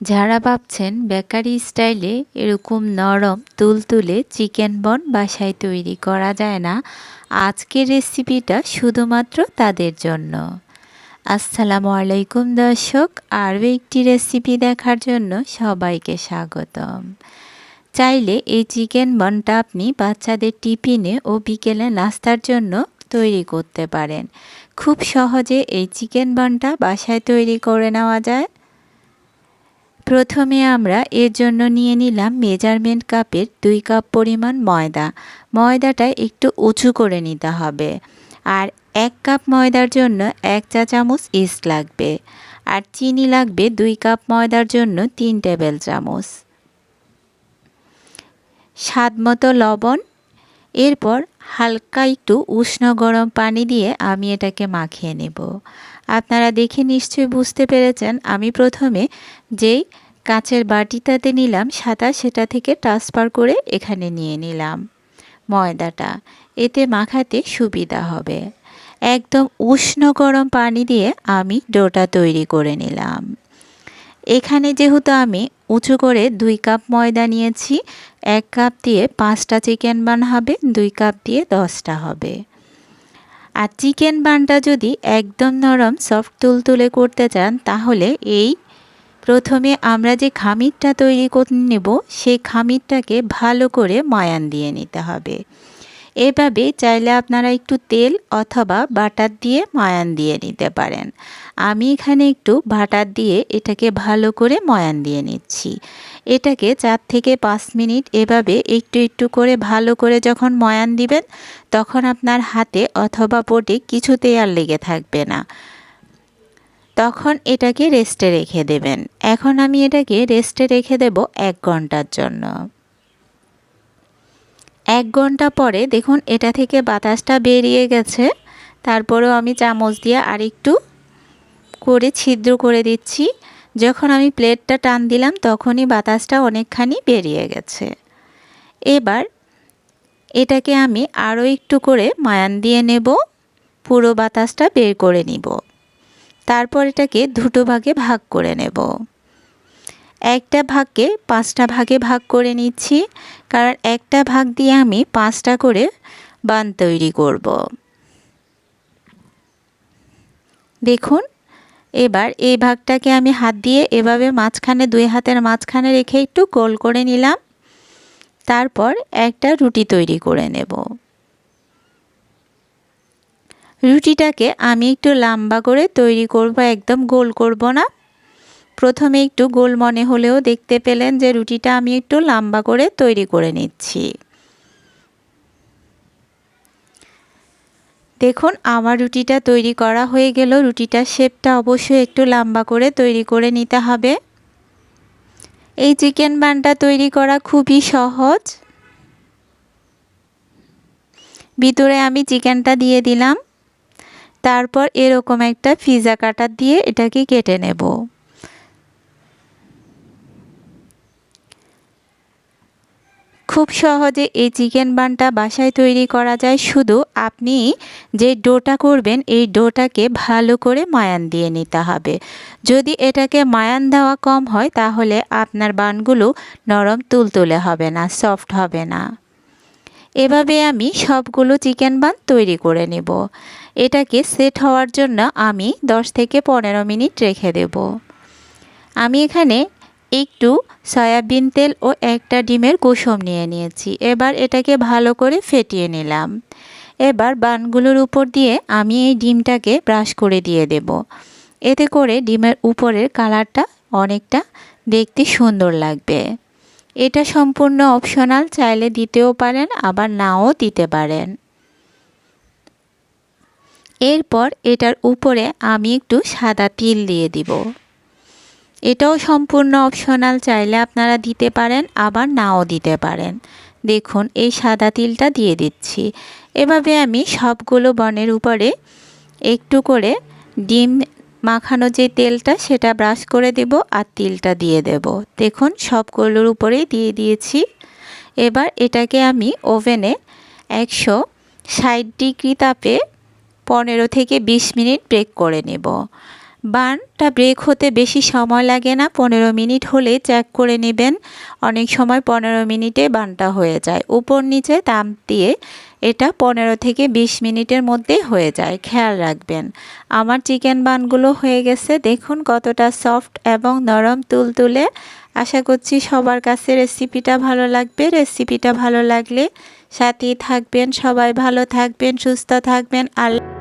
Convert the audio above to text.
যারা ভাবছেন বেকারি স্টাইলে এরকম নরম তুলতুলে চিকেন বন বাসায় তৈরি করা যায় না, আজকের রেসিপিটা শুধুমাত্র তাদের জন্য। আসসালামু আলাইকুম দর্শক, আরও একটি রেসিপি দেখার জন্য সবাইকে স্বাগতম। চাইলে এই চিকেন বনটা আপনি বাচ্চাদের টিফিনে ও বিকেলে নাস্তার জন্য তৈরি করতে পারেন। খুব সহজে এই চিকেন বনটা বাসায় তৈরি করে নেওয়া যায়। প্রথমে আমরা এর জন্য নিয়ে নিলাম মেজারমেন্ট কাপের দুই কাপ পরিমাণ ময়দা। ময়দাটা একটু উঁচু করে নিতে হবে। আর এক কাপ ময়দার জন্য এক চা চামচ ইস্ট লাগবে। আর চিনি লাগবে দুই কাপ ময়দার জন্য তিন টেবিল চামচ। স্বাদ মতো লবণ। এরপর হালকা একটু উষ্ণ গরম পানি দিয়ে আমি এটাকে মাখিয়ে নেব। আপনারা দেখে নিশ্চয়ই বুঝতে পেরেছেন, আমি প্রথমে যেই কাঁচের বাটিটাতে নিলাম সাদা, সেটা থেকে ট্রান্সফার করে এখানে নিয়ে নিলাম ময়দাটা। এতে মাখাতে সুবিধা হবে। একদম উষ্ণ গরম পানি দিয়ে আমি ডোটা তৈরি করে নিলাম। এখানে যেহেতু আমি উঁচু করে দুই কাপ ময়দা নিয়েছি এক কাপ দিয়ে পাঁচটা চিকেন বান হবে, দুই কাপ দিয়ে দশটা হবে। আর চিকেন বানটা যদি একদম নরম, সফট, তুলতুলে করতে চান, তাহলে এই প্রথমে আমরা যে খামিরটা তৈরি করে নেব, সেই খামিরটাকে ভালো করে ময়ান দিয়ে নিতে হবে। এভাবে চাইলে আপনারা একটু তেল অথবা বাটার দিয়ে ময়ান দিয়ে নিতে পারেন। আমি এখানে একটু বাটার দিয়ে এটাকে ভালো করে ময়ান দিয়ে নিচ্ছি। এটাকে চার থেকে পাঁচ মিনিট এভাবে একটু একটু করে ভালো করে যখন ময়ান দিবেন, তখন আপনার হাতে অথবা বোটে কিছুতেই আর লেগে থাকবে না। তখন এটাকে রেস্টে রেখে দেবেন। এখন আমি এটাকে রেস্টে রেখে দেব এক ঘণ্টার জন্য। এক ঘণ্টা পরে দেখুন এটা থেকে বাতাসটা বেরিয়ে গেছে। তারপরেও আমি চামচ দিয়ে আরেকটু করে ছিদ্র করে দিচ্ছি। যখন আমি প্লেটটা টান দিলাম তখনই বাতাসটা অনেকখানি বেরিয়ে গেছে। এবার এটাকে আমি আরও একটু করে মায়ান দিয়ে নেব। পুরো বাতাসটা বের করে নিব। তারপর এটাকে দুটো ভাগে ভাগ করে নেব। একটা ভাগকে পাঁচটা ভাগে ভাগ করে নিচ্ছি, কারণ একটা ভাগ দিয়ে আমি পাঁচটা করে বান তৈরি করব। দেখুন, এবার এই ভাগটাকে আমি হাত দিয়ে এভাবে মাঝখানে, দুই হাতের মাঝখানে রেখে একটু গোল করে নিলাম। তারপর একটা রুটি তৈরি করে নেব। রুটিটাকে আমি একটু লম্বা করে তৈরি করব, একদম গোল করব না। প্রথমে একটু গোল মনে হলেও দেখতে পেলেন যে রুটিটা আমি একটু লম্বা করে তৈরি করে নিচ্ছি। দেখুন, আমার রুটিটা তৈরি করা হয়ে গেল। রুটিটার শেপটা অবশ্যই একটু লম্বা করে তৈরি করে নিতে হবে। এই চিকেন বানটা তৈরি করা খুবই সহজ। ভিতরে আমি চিকেনটা দিয়ে দিলাম। তারপর এরকম একটা পিজা কাটার দিয়ে এটাকে কেটে নেব। খুব সহজে এই চিকেন বানটা বাসায় তৈরি করা যায়। শুধু আপনি যে ডোটা করবেন, এই ডোটাকে ভালো করে মায়ান দিয়ে নিতে হবে। যদি এটাকে মায়ান দেওয়া কম হয়, তাহলে আপনার বানগুলো নরম তুলতুলে হবে না, সফট হবে না। এভাবে আমি সবগুলো চিকেন বান তৈরি করে নেব। এটাকে সেট হওয়ার জন্য আমি 10 থেকে পনেরো মিনিট রেখে দেব। আমি এখানে একটু সয়াবিন তেল ও একটা ডিমের কুসুম নিয়ে নিয়েছি। এবার এটাকে ভালো করে ফেটিয়ে নিলাম। এবার বানগুলোর উপর দিয়ে আমি এই ডিমটাকে ব্রাশ করে দিয়ে দেব। এতে করে ডিমের উপরের কালারটা অনেকটা দেখতে সুন্দর লাগবে। এটা সম্পূর্ণ অপশনাল, চাইলে দিতেও পারেন, আবার নাও দিতে পারেন। এরপর এটার উপরে আমি একটু সাদা তিল দিয়ে দিব। এটাও সম্পূর্ণ অপশনাল চাইলে আপনারা দিতে পারেন, আবার নাও দিতে পারেন। দেখুন, এই সাদা তিলটা দিয়ে দিচ্ছি। এভাবে আমি সবগুলো বনের উপরে একটু করে ডিম মাখানো যে তেলটা, সেটা ব্রাশ করে দেব আর তিলটা দিয়ে দেব। দেখুন, সবগুলোর উপরেই দিয়ে দিয়েছি। এবার এটাকে আমি ওভেনে একশো ষাট ডিগ্রি তাপে পনেরো থেকে বিশ মিনিট ব্রেক করে নেব। বানটা ব্রেক হতে বেশি সময় লাগে না, পনেরো মিনিট হলে চেক করে নেবেন। অনেক সময় পনেরো মিনিটে বানটা হয়ে যায়। উপর নিচে তাপ দিয়ে এটা পনেরো থেকে বিশ মিনিটের মধ্যে হয়ে যায়। খেয়াল রাখবেন। আমার চিকেন বানগুলো হয়ে গেছে। দেখুন কতটা সফট এবং নরম তুলতুলে। আশা করছি সবার কাছে রেসিপিটা ভালো লাগবে। রেসিপিটা ভালো লাগলে সাথেই থাকবেন। সবাই ভালো থাকবেন, সুস্থ থাকবেন। আল্লাহ